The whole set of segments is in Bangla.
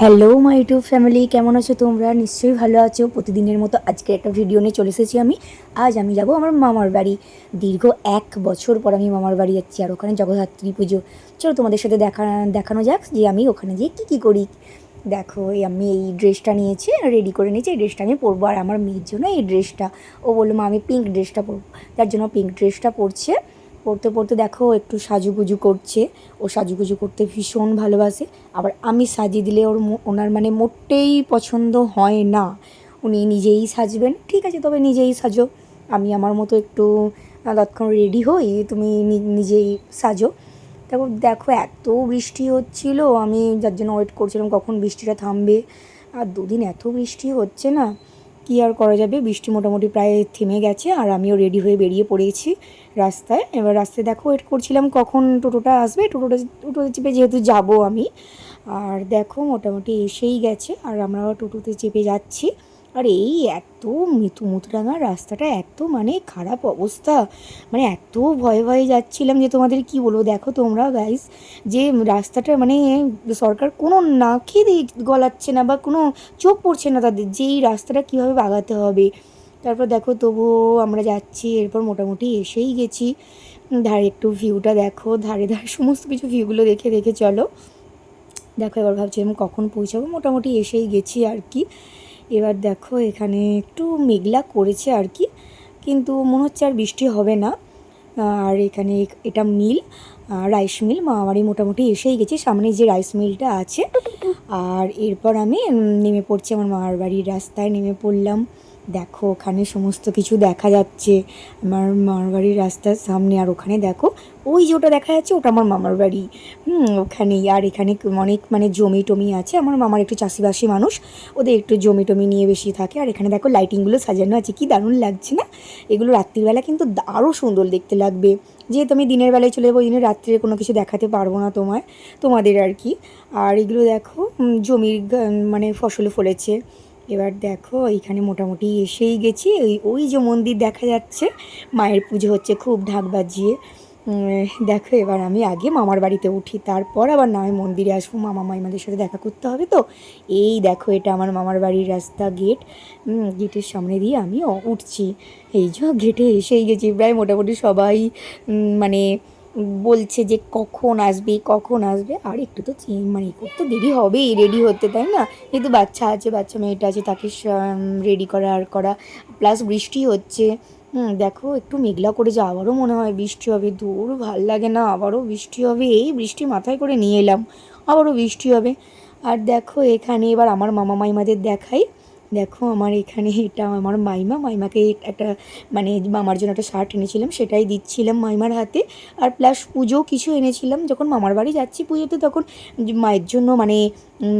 হ্যালো মাই ইউটিউব ফ্যামিলি কেমন আছো তোমরা? নিশ্চয়ই ভালো আছো। প্রতিদিনের মতো আজকে একটা ভিডিও নিয়ে চলে এসেছি আমি। আজ আমি যাব আমার মামার বাড়ি। দীর্ঘ এক বছর পর আমি মামার বাড়ি যাচ্ছি আর ওখানে জগদ্ধাত্রী পুজো। চলো তোমাদের সাথে দেখা, দেখানো যাক যে আমি ওখানে গিয়ে কী কী করি। দেখো, এই আমি এই ড্রেসটা নিয়েছি রেডি করে নিয়েছি। এই ড্রেসটা আমি পরবো আর আমার মেয়ের জন্য এই ড্রেসটা ও বলল, মা, আমি পিঙ্ক ড্রেসটা পরবো। তার জন্য পিঙ্ক ড্রেসটা পরছে। পড়তে পড়তে দেখো, একটু সাজুগুজু করছে। ও সাজুগুজু করতে ভীষণ ভালোবাসে। আবার আমি সাজিয়ে দিলে ওর ওনার মানে মোটেই পছন্দ হয় না। উনি নিজেই সাজবেন। ঠিক আছে, তবে নিজেই সাজো। আমি আমার মতো একটু তৎক্ষণ রেডি হই, তুমি নিজেই সাজো। তারপর দেখো, এত বৃষ্টি হচ্ছিল। আমি যার জন্য ওয়েট করছিলাম, কখন বৃষ্টিটা থামবে? আর দুদিন এত বৃষ্টি হচ্ছে না। কী আর করা যাবে? বৃষ্টি মোটামুটি প্রায় থেমে গেছে আর আমিও রেডি হয়ে বেরিয়ে পড়েছি রাস্তায়। এবার রাস্তায় দেখো ওয়েট করছিলাম কখন টোটোটা আসবে। টোটোটা, টোটোতে চেপে যেহেতু যাব আমি, আর দেখো মোটামুটি এসেই গেছে আর আমরা টোটোতে চেপে যাচ্ছি। আর, এই এত মিতু মুতরাঙা রাস্তাটা এত মানে খারাপ অবস্থা। মানে এত ভয়ে ভয়ে যাচ্ছিলাম যে তোমাদের কি বলব? দেখো তোমরা গাইস যে রাস্তাটা মানে সরকার কোনো নাকি গলাচ্ছে না বা কোনো চোখ পড়ছে না তাদের, যে এই রাস্তাটা কীভাবে বাগাতে হবে। তারপর দেখো তবুও আমরা যাচ্ছি, এরপর মোটামুটি এসেই গেছি। ধারে একটু ভিউটা দেখো, ধারে ধারে সমস্ত কিছু ভিউগুলো দেখে দেখে চলো। দেখো এবার ভাবছিলাম কখন পৌঁছাবো, মোটামুটি এসেই গেছি আর কি। এবার দেখো, এখানে একটু মেঘলা করেছে আর কি, কিন্তু মনে হচ্ছে আর বৃষ্টি হবে না। আর এখানে এটা মিল রাইস মিল মামারি মোটামুটি এসেই গেছে, সামনে যে রাইস মিলটা আছে। আর এরপর আমি নেমে পড়ছি আমার মামার বাড়ির রাস্তায়, নেমে পড়লাম। দেখো, ওখানে সমস্ত কিছু দেখা যাচ্ছে। আমার মামার বাড়ির রাস্তার সামনে, আর ওখানে দেখো, ওই যে ওটা দেখা যাচ্ছে, ওটা আমার মামার বাড়ি। হুম, ওখানেই। আর এখানে অনেক মানে জমি টমি আছে। আমার মামার একটু চাষিবাসী মানুষ, ওদের একটু জমি টমি নিয়ে বেশি থাকে। আর এখানে দেখো লাইটিংগুলো সাজানো আছে। কি দারুণ লাগছে না? এগুলো রাত্রিবেলা কিন্তু আরও সুন্দর দেখতে লাগবে। যেহেতু আমি দিনের বেলায় চলে যাব, ওই জন্য রাত্রে কোনো কিছু দেখাতে পারব না তোমায়, তোমাদের আর কি। আর এগুলো দেখো জমির মানে ফসল ফলেছে। এবার দেখো এইখানে মোটামুটি এসেই গেছি। ওই ওই যে মন্দির দেখা যাচ্ছে, মায়ের পুজো হচ্ছে খুব ঢাক বাজিয়ে। দেখো, এবার আমি আগে মামার বাড়িতে উঠি, তারপর আবার না হয় মন্দিরে আসব। মামা, মাইমাদের সাথে দেখা করতে হবে তো? এই দেখো, এটা আমার মামার বাড়ির রাস্তা গেট। গেটের সামনে দিয়ে আমি উঠছি। এই যে গেটে এসেই গেছি, প্রায় মোটামুটি সবাই মানে বলছে যে কখন আসবে কখন আসবে? আর একটু তো মানে একটু তো দেরি হবেই রেডি হতে, তাই না? যেহেতু বাচ্চা আছে, বাচ্চা মেয়েটা আছে, তাকে রেডি করা, আর করা। প্লাস বৃষ্টি হচ্ছে। দেখো একটু মেঘলা করে যা, আবারও মনে হয় বৃষ্টি হবে। দূর ভালো লাগে না, আবারও বৃষ্টি হবে। এই বৃষ্টি মাথায় করে নিয়ে এলাম, আবারও বৃষ্টি হবে। আর দেখো এখানে এবার আমার মামা মাইমাদের দেখাই। দেখো, আমার এখানে এটা, আমার মাইমা, মাইমাকে একটা মানে মামার জন্য একটা শার্ট এনেছিলাম, সেটাই দিচ্ছিলাম মাইমার হাতে। আর প্লাস পুজো কিছু এনেছিলাম, যখন মামার বাড়ি যাচ্ছি পুজোতে, তখন মায়ের জন্য মানে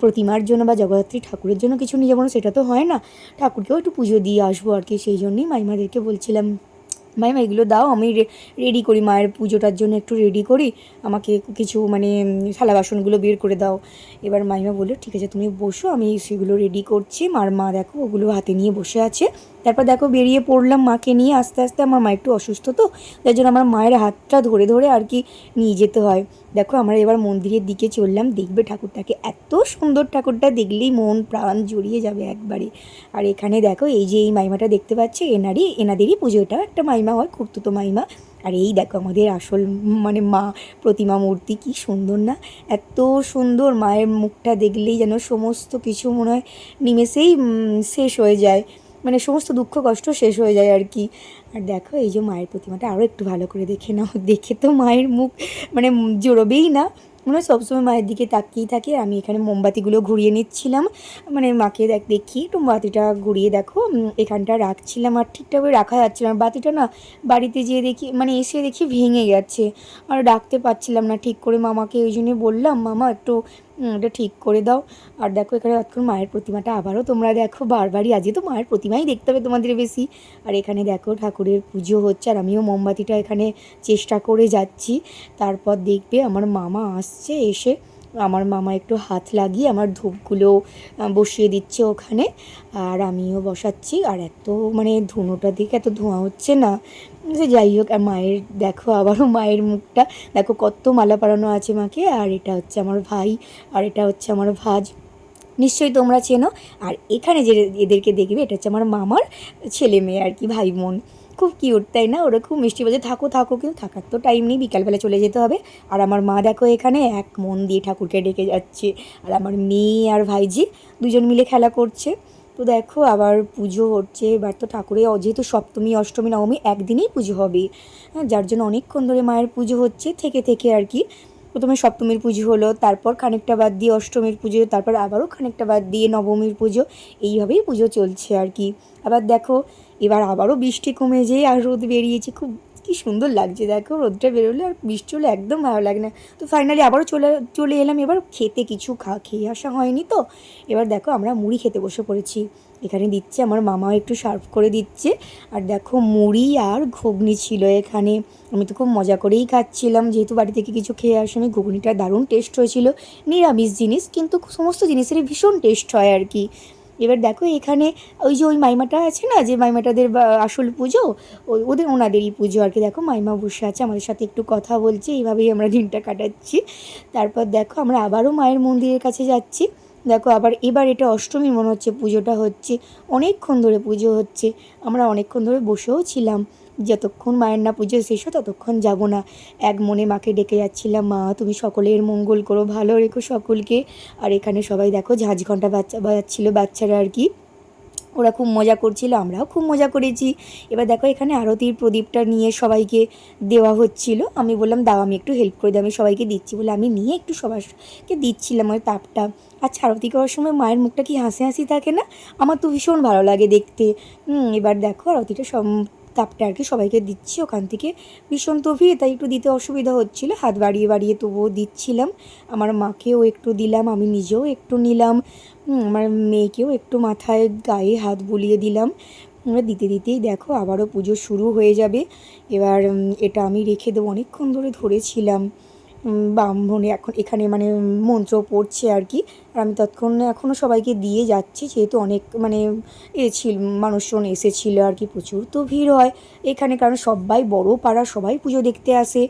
প্রতিমার জন্য বা জগদ্ধাত্রী ঠাকুরের জন্য কিছু নিয়ে যাব সেটা তো হয় না। ঠাকুরকেও একটু পুজো দিয়ে আসব আর কি, সেই জন্যই মাইমাদেরকে বলছিলাম। মাইমা এগুলো দাও, আমি রেডি করি। মায়ের পুজোটার জন্য একটু রেডি করি। আমাকে কিছু মানে থালা বাসনগুলো বের করে দাও। এবার মাইমা বলল, ঠিক আছে, তুমি বসো, আমি সেগুলো রেডি করছি। মার মা দেখো, ওগুলো হাতে নিয়ে বসে আছে। তারপর দেখো, বেরিয়ে পড়লাম মাকে নিয়ে। আস্তে আস্তে আমার মা একটু অসুস্থ তো যার জন্য আমার মায়ের হাতটা ধরে ধরে আর কি নিয়ে যেতে হয়। দেখো আমরা এবার মন্দিরের দিকে চললাম, দেখবে ঠাকুরটাকে এত সুন্দর ঠাকুরটা দেখলেই মন প্রাণ জড়িয়ে যাবে একবারে। আর এখানে দেখো এই যে এই মাইমাটা দেখতে পাচ্ছি, এনারই, এনাদেরই পুজোটা একটা মাইমা হয় খুঁড়তুতো মাইমা। আর এই দেখো আমাদের আসল মানে মা প্রতিমা মূর্তি, কি সুন্দর না? এত সুন্দর মায়ের মুখটা দেখলেই যেন সমস্ত কিছু মনে হয় নিমেষেই শেষ হয়ে যায়। মানে সমস্ত দুঃখ, কষ্ট শেষ হয়ে যায় আর কি। আর দেখো, এই যে মায়ের প্রতিমাটা আরও একটু ভালো করে দেখে নাও। দেখে তো মায়ের মুখ মানে জোরবেই না। মনে হয় সবসময় মায়ের দিকে তাকিয়েই থাকে। আমি এখানে মোমবাতিগুলো ঘুরিয়ে নিচ্ছিলাম। মানে মাকে দেখ, দেখি, একটু বাতিটা ঘুরিয়ে দেখো। এখানটা রাখছিলাম আর ঠিকঠাকভাবে রাখা যাচ্ছিল না। বাতিটা না বাড়িতে যেয়ে দেখি মানে এসে দেখি ভেঙে গেছে। আর ডাকতে পারছিলাম না ঠিক করে। মামাকে ওই জন্যই বললাম, মামা, একটু এটা ঠিক করে দাও। আর দেখো এখানে অতক্ষণ মায়ের প্রতিমাটা আবারও তোমরা দেখো, বারবারই আজকে তো মায়ের প্রতিমাই দেখতে হবে তোমাদের বেশি। আর এখানে দেখো ঠাকুরের পুজো হচ্ছে, আর আমিও মোমবাতিটা এখানে চেষ্টা করে যাচ্ছি। তারপর দেখবে আমার মামা আসছে এসে, আমার মামা একটু হাত লাগিয়ে আমার ধূপগুলো বসিয়ে দিচ্ছে ওখানে। আর আমিও বসাচ্ছি, আর এত মানে ধুনোটা দিকে এত ধোঁয়া হচ্ছে না। যে যাই হোক, আর মায়ের, দেখো আবারও মায়ের মুখটা। দেখো কত মালা পরানো আছে মাকে, আর এটা হচ্ছে আমার ভাই, আর এটা হচ্ছে আমার ভাজ। নিশ্চয়ই তোমরা চেনো, আর এখানে যে এদেরকে দেখবে, এটা হচ্ছে আমার মামার ছেলে মেয়ে আর কি ভাই বোন খুব কিউট তাই না? ওরা খুব মিষ্টি বলছে, থাকো থাকো, কিন্তু থাকার তো টাইম নেই, বিকালবেলা চলে যেতে হবে। আর আমার মা দেখো এখানে এক মন দিয়ে ঠাকুরকে ডেকে যাচ্ছে, আর আমার মেয়ে আর ভাইজি দুজন মিলে খেলা করছে। তো দেখো, আবার পুজো হচ্ছে, এবার তো ঠাকুরের যেহেতু সপ্তমী, অষ্টমী, নবমী, একদিনেই পুজো হবে। হ্যাঁ যার জন্য অনেকক্ষণ ধরে মায়ের পুজো হচ্ছে, থেকে থেকে আর কি। প্রথমে সপ্তমীর পুজো হলো, তারপর খানিকটা বাদ দিয়ে অষ্টমীর পুজো, তারপর আবারও খানিকটা বাদ দিয়ে নবমীর পুজো, এইভাবেই পুজো চলছে আর কি। আবার দেখো, এবার আবারও বৃষ্টি কমে যেয়ে আর রোদ বেরিয়েছে, খুব কি সুন্দর লাগছে, দেখো রোদটা বেরোলে আর বৃষ্টি হলে একদম ভালো লাগে না। তো ফাইনালি আবারও চলে চলে এলাম, এবার খেতে কিছু খা, খেয়ে আসা হয়নি তো। এবার দেখো আমরা মুড়ি খেতে বসে পড়েছি। এখানে দিচ্ছে, আমার মামাও একটু সার্ভ করে দিচ্ছে। আর দেখো মুড়ি আর ঘুগনি ছিল এখানে। আমি তো খুব মজা করেই খাচ্ছিলাম, যেহেতু বাড়ি থেকে কিছু খেয়ে আসেনি ঘুগনিটা দারুণ টেস্ট হয়েছিল। নিরামিষ জিনিস, কিন্তু সমস্ত জিনিসেরই ভীষণ টেস্ট হয় আর কি। এবার দেখো এখানে ওই যে ওই মাইমাটা আছে না, যে মাইমাটাদের আসল পুজো, ওই ওদের ওনাদেরই পুজো আর কি। দেখো মাইমা বসে আছে, আমাদের সাথে একটু কথা বলছে, এইভাবেই আমরা দিনটা কাটাচ্ছি। তারপর দেখো আমরা আবারও মায়ের মন্দিরের কাছে যাচ্ছি। দেখো আবার এবার এটা অষ্টমী মনে হচ্ছে, পুজোটা হচ্ছে, অনেকক্ষণ ধরে পুজো হচ্ছে, আমরা অনেকক্ষণ ধরে বসেও ছিলাম। যতক্ষণ মায়ের না পুজো শেষ হয়, ততক্ষণ যাব না। এক মনে মাকে ডেকে যাচ্ছিলাম, মা, তুমি সকলের মঙ্গল করো, ভালো রেখো সকলকে। আর এখানে সবাই দেখো ঝাঁঝ ঘণ্টা বাচ্চা বাজাচ্ছিলো বাচ্চারা আর কি। ওরা খুব মজা করছিল, আমরাও খুব মজা করেছি। এবার দেখো এখানে আরতির প্রদীপটা নিয়ে সবাইকে দেওয়া হচ্ছিল। আমি বললাম, দাও, আমি একটু হেল্প করে দিই। আমি সবাইকে দিচ্ছি বলে আমি নিয়ে একটু সবাইকে দিচ্ছিলাম ওই তাপটা। আচ্ছা আরতি করার সময় মায়ের মুখটা কি হাসি হাসি থাকে না? আমার তো ভীষণ ভালো লাগে দেখতে। এবার দেখো আরতিটা সব তাপটা আর কি সবাইকে দিচ্ছি, ওখান থেকে ভীষণ তো তাই একটু দিতে অসুবিধা হচ্ছিল। হাত বাড়িয়ে বাড়িয়ে তবুও দিচ্ছিলাম। আমার মাকেও একটু দিলাম, আমি নিজেও একটু নিলাম আমার মেয়েকেও একটু মাথায় গায়ে হাত বুলিয়ে দিলাম। আমরা দিতে দিতেই দেখো আবারও পুজো শুরু হয়ে যাবে। এবার এটা আমি রেখে দেবো, অনেকক্ষণ ধরে ধরেছিলাম। ব্রাহ্মণে এখন এখানে মানে মন্ত্র পড়ছে আর কি। আর আমি তৎক্ষণ এখনও সবাইকে দিয়ে যাচ্ছি, যেহেতু অনেক মানে এ ছিল, মানুষজন এসেছিল আর কি প্রচুর। তো ভিড় হয় এখানে, কারণ সবাই বড় পাড়া, সবাই পুজো দেখতে আসে,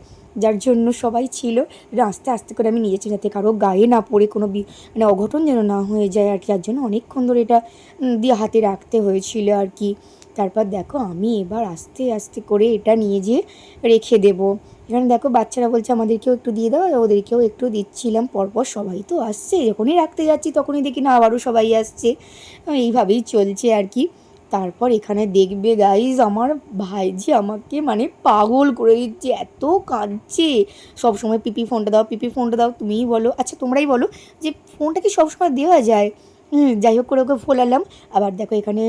যার জন্য সবাই ছিল। আস্তে আস্তে করে আমি নিয়েছি যাতে কারও গায়ে না পড়ে কোনো মানে অঘটন যেন না হয়ে যায় আর কি। যার জন্য অনেকক্ষণ ধরে এটা দিয়ে হাতে রাখতে হয়েছিল আর কি। তারপর দেখো আমি এবার আস্তে আস্তে করে এটা নিয়ে যেয়ে রেখে দেবো। এখানে দেখো বাচ্চারা বলছে, আমাদেরকেও একটু দিয়ে দাও, ওদেরকেও একটু দিচ্ছিলাম, পরপর সবাই তো আসছে, যখনই রাখতে যাচ্ছি তখনই দেখি না আবারও সবাই আসছে। এইভাবেই চলছে আর কি। তারপর এখানে দেখবে গাইজ আমার ভাইজি আমাকে মানে পাগল করে দিচ্ছে, এত কাঁদছে। সব সময় পিপি ফোনটা দাও, পিপি ফোনটা দাও, তুমিই বলো। আচ্ছা তোমরাই বলো যে ফোনটা কি সবসময় দেওয়া যায়? হুম, যাই হোক করে ওকে ফোলালাম। আবার দেখো, এখানে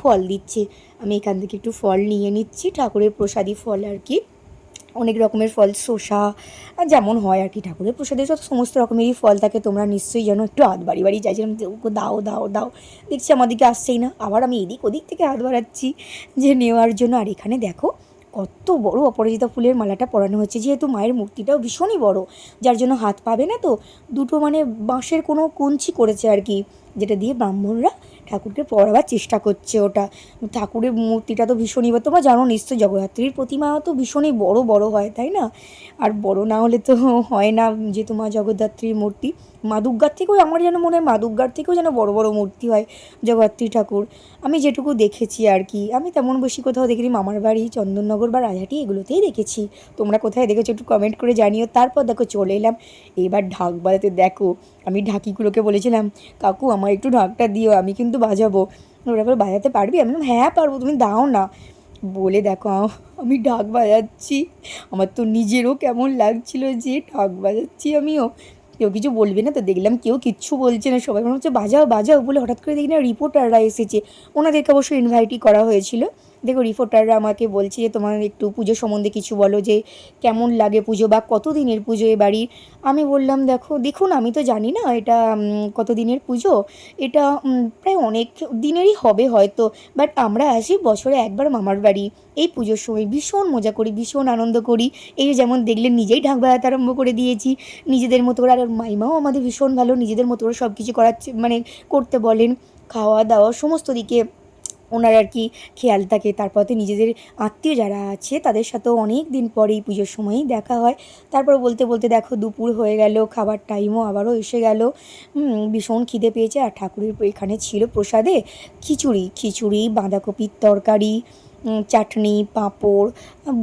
ফল দিচ্ছে। আমি এখান থেকে একটু ফল নিয়ে নিচ্ছি, ঠাকুরের প্রসাদী ফল আর কি। অনেক রকমের ফল, শসা যেমন হয় আর কি, ঠাকুরের প্রসাদে সব সমস্ত রকমেরই ফল থাকে, তোমরা নিশ্চয়ই যেন একটু হাত বাড়ি বাড়ি চাইছিলাম ওকে দাও দাও দাও। দেখছি আমাদেরকে আসছেই না। আবার আমি এদিক ওদিক থেকে হাত বাড়াচ্ছি যে, নেওয়ার জন্য। আর এখানে দেখো, কত বড় অপরাজিতা ফুলের মালাটা পরানো হচ্ছে। যেহেতু মায়ের মূর্তিটাও ভীষণই বড়, যার জন্য হাত পাবে না তো, দুটো মানে বাঁশের কোনো কঞ্চি করেছে আর কি। যেটা দিয়ে ব্রাহ্মণরা ঠাকুরকে পড়াবার চেষ্টা করছে ওটা। ঠাকুরের মূর্তিটা তো ভীষণই তোমরা জানো নিশ্চয়ই জগদ্ধাত্রীর প্রতিমা তো ভীষণই বড় বড় হয়, তাই না? আর বড় না হলে তো হয় না যেহেতু মা জগদ্ধাত্রীর মূর্তি। মা দুর্গার থেকেও আমার যেন মনে হয় মা দুর্গার থেকেও যেন বড় বড় মূর্তি হয় জগদ্ধাত্রী ঠাকুর। আমি যেটুকু দেখেছি আর কি। আমি তেমন বেশি কোথাও দেখিনি, মামার বাড়ি, চন্দননগর বা রাজাটি এগুলোতেই দেখেছি। তোমরা কোথায় দেখেছ একটু কমেন্ট করে জানিও। তারপর দেখো চলে এলাম। এবার ঢাক বাজাতে দেখো। আমি ঢাকিগুলোকে বলেছিলাম, কাকু আমার একটু ঢাকটা দিও, আমি কিন্তু বাজাবো। ওরা বলে, বাজাতে পারবি? আমি হ্যাঁ পারব, তুমি দাও না। বলে, দেখো, আমি ঢাক বাজাচ্ছি। আমার তো নিজেরও কেমন লাগছিল যে ঢাক বাজাচ্ছি আমিও। কেউ কিছু বলবে না, তো দেখলাম কেউ কিচ্ছু বলছে না। সবাই মনে হচ্ছে, বাজাও বাজাও। বলে হঠাৎ করে দেখি না, রিপোর্টাররা এসেছে। ওনাদেরকে অবশ্য ইনভাইটই করা হয়েছিল। দেখো রিপোর্টাররা আমাকে বলছে যে তোমার একটু পুজো সম্বন্ধে কিছু বলো যে কেমন লাগে পুজো বা কত দিনের পুজো এ বাড়ির? আমি বললাম দেখো দেখুন আমি তো জানি না এটা উম, কত দিনের পুজো। এটা প্রায় অনেক দিনেরই হবে হয়তো বাট আমরা আসি বছরে একবার মামার বাড়ি। এই পুজোর সময় ভীষণ মজা করি ভীষণ আনন্দ করি। এই যেমন দেখলে নিজেই ঢাক বাজাতে আরম্ভ করে দিয়েছি। নিজেদের মতো করে আর মাইমাও আমাদের ভীষণ ভালো নিজেদের মতো করে সব কিছু করাচ্ছে মানে করতে বলেন। খাওয়া দাওয়া সমস্ত দিকে ওনার আর কি খেয়াল থাকে। তারপর তো নিজেদের আত্মীয় যারা আছে, তাদের সাথেও অনেক দিন পরেই পুজোর সময়ই দেখা হয়। তারপর বলতে বলতে দেখো দুপুর হয়ে গেল, খাবার টাইমও আবারও এসে গেল। ভীষণ খিদে পেয়েছে। আর ঠাকুরের এখানে ছিল প্রসাদে খিচুড়ি। খিচুড়ি, বাঁধাকপির তরকারি চাটনি, পাঁপড়,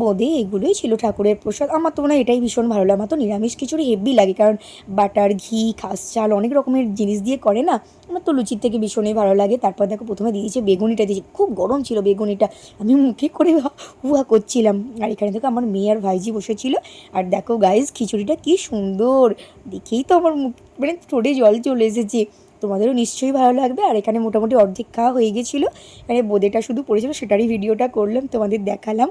বোঁদে এগুলোই ছিল ঠাকুরের প্রসাদ। আমার তো মনে হয় এটাই ভীষণ ভালো লাগে। আমার তো নিরামিষ খিচুড়ি হেভি লাগে, কারণ বাটার, ঘি, খাস চাল অনেক রকমের জিনিস দিয়ে করে না। আমার তো লুচির থেকে ভীষণই ভালো লাগে। তারপর দেখো প্রথমে দিয়েছে বেগুনিটা, দিয়েছে। খুব গরম ছিল বেগুনিটা। আমি মুখে করে উহা করছিলাম। আর এখানে দেখো আমার মেয়ে আর ভাইজি বসেছিল। আর দেখো গাইজ খিচুড়িটা কি সুন্দর। দেখেই তো আমার মুখ মানে ঠোঁটে জল চলে এসেছে। তোমাদেরও নিশ্চয়ই ভালো লাগবে। আর এখানে মোটামুটি অর্ধেক খাওয়া হয়ে গেছিল। এখানে বোদেটা শুধু পড়েছিল, সেটারই ভিডিওটা করলাম, তোমাদের দেখালাম।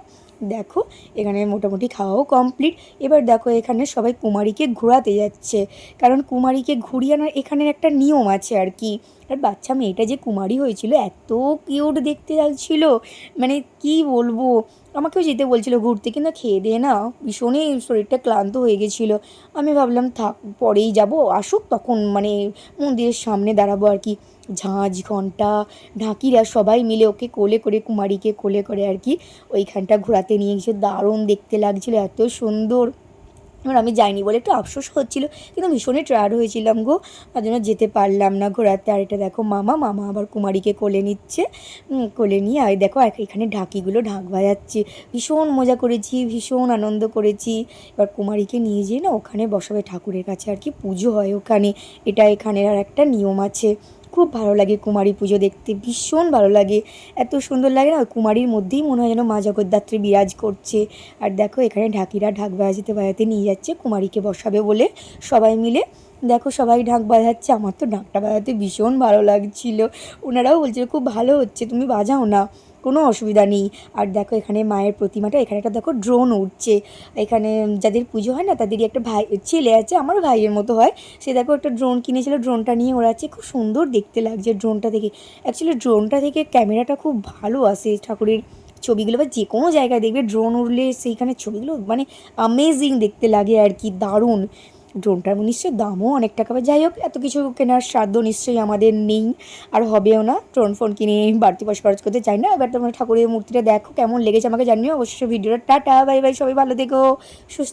দেখো, এখানে মোটামুটি খাওয়াও কমপ্লিট এবার দেখো, এখানে সবাই কুমারীকে ঘোরাতে যাচ্ছে। কারণ কুমারীকে ঘুরিয়ে আনার এখানে একটা নিয়ম আছে আর কি। আর বাচ্চা মেয়েটা যে কুমারী হয়েছিল, এত কিউট দেখতে লাগছিল। মানে কি বলব? আমাকেও যেতে বলছিল ঘুরতে, কিন্তু খেয়ে দিয়ে না, ভীষণই শরীরটা ক্লান্ত হয়ে গেছিল। আমি ভাবলাম, থাক, পরেই যাব, আসুক তখন মানে মন্দিরের সামনে দাঁড়াবো আর কি। ঝাঁঝ ঘণ্টা, ঢাকিরা সবাই মিলে ওকে কোলে করে, কুমারীকে কোলে করে আর কি, ওইখানটা ঘোরাতে নিয়ে গেছে। দারুণ দেখতে লাগছিল, এত সুন্দর। এবার আমি যাইনি বলে একটু আফসোস হচ্ছিল। কিন্তু ভীষণই টায়ার্ড হয়েছিলাম গো। তার জন্য যেতে পারলাম না ঘোরাতে। আর এটা দেখো মামা মামা আবার কুমারীকে কোলে নিচ্ছে। কোলে নিয়ে আর দেখো এখানে ঢাকিগুলো ঢাক বাজাচ্ছে। ভীষণ মজা করেছি, ভীষণ আনন্দ করেছি। এবার কুমারীকে নিয়ে যেয়ে না ওখানে বসাবে ঠাকুরের কাছে। আর কি পুজো হয় ওখানে। এটা এখানের আর একটা নিয়ম আছে। খুব ভালো লাগে কুমারী পুজো দেখতে, ভীষণ ভালো লাগে। এত সুন্দর লাগে না, কুমারীর মধ্যেই মনে হয় যেন মা জগদ্ধাত্রী বিরাজ করছে। আর দেখো এখানে ঢাকিরা ঢাক বাজাতে বাজাতে নিয়ে যাচ্ছে, কুমারীকে বসাবে বলে সবাই মিলে। দেখো সবাই ঢাক বাজাচ্ছে, আমার তো ঢাকটা বাজাতে ভীষণ ভালো লাগছিল। ওনারাও বলছিল, খুব ভালো হচ্ছে, তুমি বাজাও না। কোনো অসুবিধা নেই। আর দেখো এখানে মায়ের প্রতিমাটা, এখানে একটা দেখো ড্রোন উঠছে। এখানে যাদের পুজো হয় না, তাদেরই একটা ভাই, ছেলে আছে আমার ভাইয়ের মতো হয়। সে দেখো একটা ড্রোন কিনেছিল ড্রোনটা নিয়ে ওড়াচ্ছে খুব সুন্দর দেখতে লাগছে ড্রোনটা থেকে অ্যাকচুয়ালি ড্রোনটা থেকে ক্যামেরাটা খুব ভালো আসে ঠাকুরের ছবিগুলো, বা যে কোনো জায়গায় দেখবে ড্রোন উড়লে সেইখানে ছবিগুলো মানে আমেজিং দেখতে লাগে আর কি, দারুণ। ড্রোনটার নিশ্চয়ই দামও অনেক টাকা যাই হোক, এত কিছু কেনার সাধ্য নিশ্চয়ই আমাদের নেই। আর হবেও না, ড্রোন ফোন কিনে বাড়তি পয়সা খরচ করতে চাই না। এবার তোমরা ঠাকুরের মূর্তিটা দেখো, কেমন লেগেছে আমাকে জানিও। অবশ্যই ভিডিওটা টাটা, বাই বাই, সবাই ভালো দেখো সুস্থ